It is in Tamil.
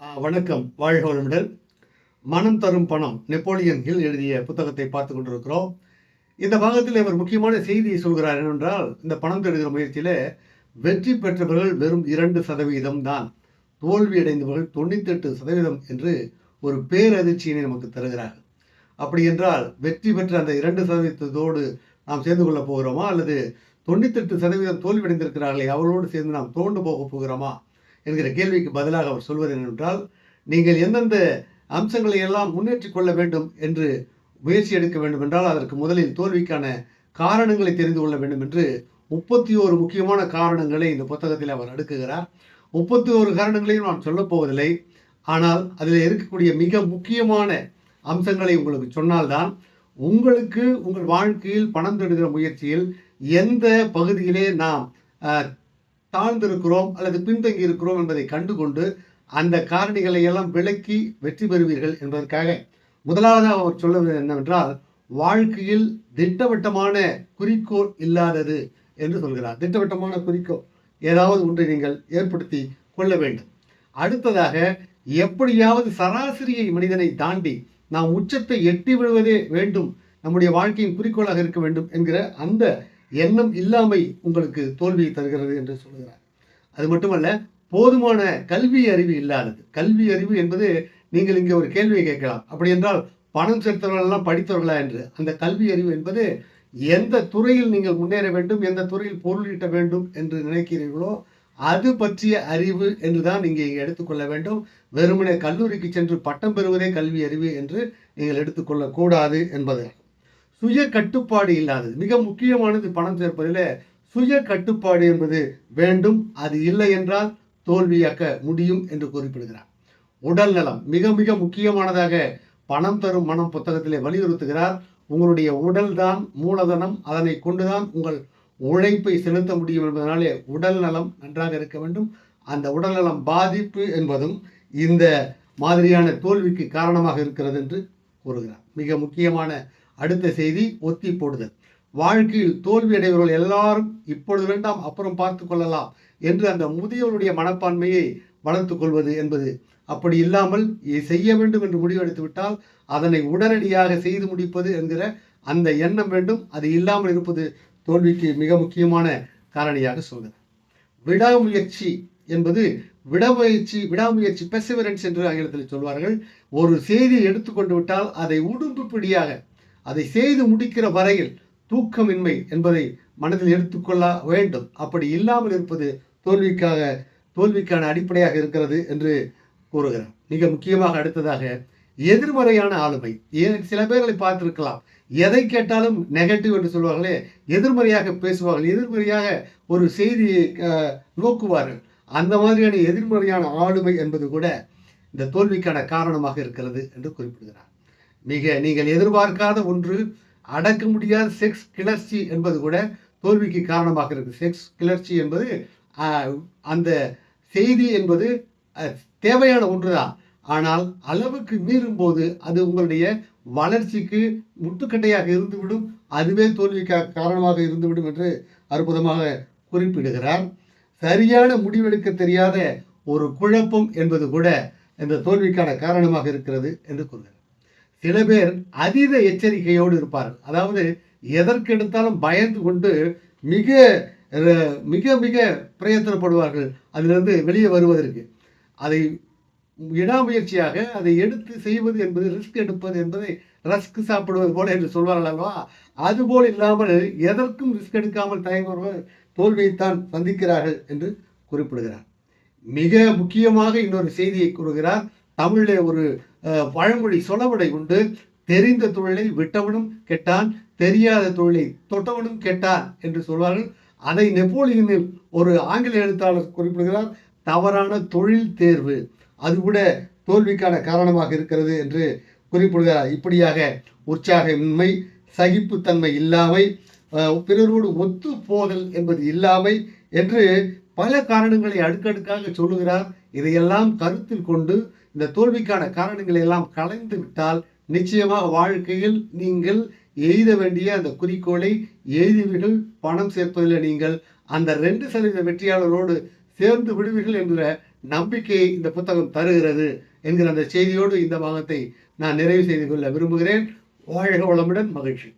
வணக்கம். வாழ்க வளமுடன். மனம் தரும் பணம். நெப்போலியன் ஹில் எழுதிய புத்தகத்தை பார்த்து கொண்டிருக்கிறோம். இந்த பாகத்தில் இவர் முக்கியமான செய்தியை சொல்கிறார் என்னென்றால் இந்த பணம் தேடுகிற முயற்சியில் வெற்றி பெற்றவர்கள் வெறும் இரண்டு சதவீதம் தான். தோல்வி அடைந்தவர்கள் தொண்ணூத்தெட்டு சதவீதம் என்று ஒரு பேரதிர்ச்சியினை நமக்கு தருகிறார்கள் அப்படி என்றால் வெற்றி பெற்ற அந்த இரண்டு சதவீதத்தோடு நாம் சேர்ந்து கொள்ளப் போகிறோமா? அல்லது தொண்ணூத்தெட்டு சதவீதம் தோல்வியடைந்திருக்கிறார்களே அவர்களோடு சேர்ந்து நாம் தோண்டு போக போகிறோமா? என்கிற கேள்விக்கு பதிலாக அவர் சொல்வது என்னென்றால் நீங்கள் எந்தெந்த அம்சங்களை எல்லாம் முன்னேற்றிக் கொள்ள வேண்டும் என்று முயற்சி எடுக்க வேண்டும் என்றால் அதற்கு முதலில் தோல்விக்கான காரணங்களை தெரிந்து கொள்ள வேண்டும் என்று முப்பத்தி ஓரு முக்கியமான காரணங்களை இந்த புத்தகத்தில் அவர் அடுக்குகிறார். முப்பத்தி ஓரு காரணங்களையும் நான் சொல்லப்போவதில்லை ஆனால் அதில் இருக்கக்கூடிய மிக முக்கியமான அம்சங்களை உங்களுக்கு சொன்னால்தான் உங்களுக்கு உங்கள் வாழ்க்கையில் பணம் தேடுகிற முயற்சியில் எந்த பகுதியிலே நாம் தாழ்ந்திருக்கிறோம் அல்லது பின்தங்கி இருக்கிறோம் என்பதை கண்டுகொண்டு அந்த காரணிகளை எல்லாம் விளக்கி வெற்றி பெறுவீர்கள் என்பதற்காக முதலாவதாக அவர் சொல்லுவது என்னவென்றால் வாழ்க்கையில் திட்டவட்டமான குறிக்கோள் இல்லாதது என்று சொல்கிறார். திட்டவட்டமான குறிக்கோள். ஏதாவது ஒன்றை நீங்கள் ஏற்படுத்தி கொள்ள வேண்டும். அடுத்ததாக எப்படியாவது சராசரியை மனிதனை தாண்டி நாம் உச்சத்தை எட்டி விடுவதே வேண்டும். நம்முடைய வாழ்க்கையின் குறிக்கோளாக இருக்க வேண்டும் என்கிற அந்த எண்ணம் இல்லாமை உங்களுக்கு தோல்வியை தருகிறது என்று சொல்கிறார் அது மட்டுமல்ல போதுமான கல்வி அறிவு இல்லாதது. கல்வி அறிவு என்பது நீங்கள் இங்கே ஒரு கேள்வியை கேட்கலாம். அப்படி என்றால் பணம் செலுத்தவர்களெல்லாம் படித்தவர்களா என்று. அந்த கல்வி அறிவு என்பது எந்த துறையில் நீங்கள் முன்னேற வேண்டும் எந்த துறையில் பொருள் ஈட்ட வேண்டும் என்று நினைக்கிறீர்களோ அது பற்றிய அறிவு என்றுதான் நீங்கள் இங்கே எடுத்துக்கொள்ள வேண்டும். வெறுமனே கல்லூரிக்கு சென்று பட்டம் பெறுவதே கல்வி அறிவு என்று நீங்கள் எடுத்துக்கொள்ளக்கூடாது என்பது சுய கட்டுப்பாடு இல்லாதது. மிக முக்கியமானது பணம் சேர்ப்பதில் சுய கட்டுப்பாடு என்பது வேண்டும் அது இல்லை என்றால் தோல்வியாக்க முடியும் என்று குறிப்பிடுகிறார். உடல் நலம் மிக மிக முக்கியமானதாக பணம் தரும் மனம் புத்தகத்திலே வலியுறுத்துகிறார். உங்களுடைய உடல் தான் மூலதனம். அதனை கொண்டுதான் உங்கள் உழைப்பை செலுத்த முடியும் என்பதனாலே உடல் நலம் நன்றாக இருக்க வேண்டும். அந்த உடல் நலம் பாதிப்பு என்பதும் இந்த மாதிரியான தோல்விக்கு காரணமாக இருக்கிறது என்று கூறுகிறார். மிக முக்கியமான அடுத்த செய்தி ஒத்தி போடுதல். வாழ்க்கையில் தோல்வியடைவர்கள் எல்லாரும் இப்பொழுது வேண்டாம் அப்புறம் பார்த்து கொள்ளலாம் என்று அந்த முதியோருடைய மனப்பான்மையை வளர்த்து கொள்வது என்பது. அப்படி இல்லாமல் செய்ய வேண்டும் என்று முடிவெடுத்து விட்டால் அதனை உடனடியாக செய்து முடிப்பது என்கிற அந்த எண்ணம் வேண்டும். அது இல்லாமல் இருப்பது தோல்விக்கு மிக முக்கியமான காரணியாக சொல்கிறார் விடாமுயற்சி என்பது விடாமுயற்சி விடாமுயற்சி பெர்சிவரன்ஸ் என்று ஆங்கிலத்தில் சொல்வார்கள். ஒரு செய்தியை எடுத்துக்கொண்டு விட்டால் அதை உடும்பு பிடியாக அதை செய்து முடிக்கிற வரையில் தூக்கமின்மை என்பதை மனதில் எடுத்துக்கொள்ள வேண்டும். அப்படி இல்லாமல் இருப்பது தோல்விக்காக தோல்விக்கான அடிப்படையாக இருக்கிறது என்று கூறுகிறார். மிக முக்கியமாக அடுத்ததாக எதிர்மறையான ஆளுமை. ஏன்? சில பேர்களை பார்த்திருக்கலாம். எதை கேட்டாலும் நெகட்டிவ் என்று சொல்வார்களே எதிர்மறையாக பேசுவார்கள் எதிர்மறையாக ஒரு செய்தியை நோக்குவார்கள். அந்த மாதிரியான எதிர்மறையான ஆளுமை என்பது கூட இந்த தோல்விக்கான காரணமாக இருக்கிறது என்று குறிப்பிடுகிறார். மிக நீங்கள் எதிர்பார்க்காத ஒன்று அடக்க முடியாத செக்ஸ் கிளர்ச்சி என்பது கூட தோல்விக்கு காரணமாக இருக்குது செக்ஸ் கிளர்ச்சி என்பது அந்த செய்தி என்பது தேவையான ஒன்று தான் ஆனால் அளவுக்கு மீறும் போது அது உங்களுடைய வளர்ச்சிக்கு முட்டுக்கட்டையாக இருந்துவிடும் அதுவே தோல்விக்கு காரணமாக இருந்துவிடும் என்று அற்புதமாக குறிப்பிடுகிறார். சரியான முடிவெடுக்க தெரியாத ஒரு குழப்பம் என்பது கூட இந்த தோல்விக்கான காரணமாக இருக்கிறது என்று கூறுகிறார். சில பேர் அதீத எச்சரிக்கையோடு இருப்பார்கள். அதாவது எதற்கெடுத்தாலும் பயந்து கொண்டு மிக மிக மிக பிரயத்தனப்படுவார்கள். அதிலிருந்து வெளியே வருவதற்கு. அதை விடாமுயற்சியாக அதை எடுத்து செய்வது என்பது ரிஸ்க் எடுப்பது என்பதை ரஸ்க் சாப்பிடுவது போல என்று சொல்வார்கள் அல்லவா? அதுபோல் இல்லாமல் எதற்கும் ரிஸ்க் எடுக்காமல் தயங்குபவர்கள் தோல்வியைத்தான் சந்திக்கிறார்கள் என்று குறிப்பிடுகிறார். மிக முக்கியமாக இன்னொரு செய்தியை கூறுகிறார். தமிழிலே ஒரு பழமொழி சொலவடை உண்டு. தெரிந்த தொழிலை விட்டவனும் கெட்டான். தெரியாத தொழிலை தொட்டவனும் கெட்டான் என்று சொல்வார்கள். அதை நெப்போலியனில் ஒரு ஆங்கில எழுத்தாளர் குறிப்பிடுகிறார். தவறான தொழில் தேர்வு. அது கூட தோல்விக்கான காரணமாக இருக்கிறது என்று குறிப்பிடுகிறார். இப்படியாக உற்சாகமின்மை சகிப்புத்தன்மை இல்லாமை பிறரோடு ஒத்து போதல் என்பது இல்லாமை என்று பல காரணங்களை அடுக்கடுக்காக சொல்லுகிறார். இதையெல்லாம் கருத்தில் கொண்டு இந்த தோல்விக்கான காரணங்களை எல்லாம் கலைந்து விட்டால் நிச்சயமாக வாழ்க்கையில் நீங்கள் எய்த வேண்டிய அந்த குறிக்கோளை எய்துவீர்கள் பணம் சேர்ப்பதில் நீங்கள். அந்த ரெண்டு சதவீத வெற்றியாளரோடு சேர்ந்து விடுவீர்கள் என்கிற நம்பிக்கையை இந்த புத்தகம் தருகிறது என்கிற அந்த செய்தியோடு இந்த பாகத்தை நான் நிறைவு செய்து கொள்ள விரும்புகிறேன். வாழ்க வளமுடன் மகிழ்ச்சி.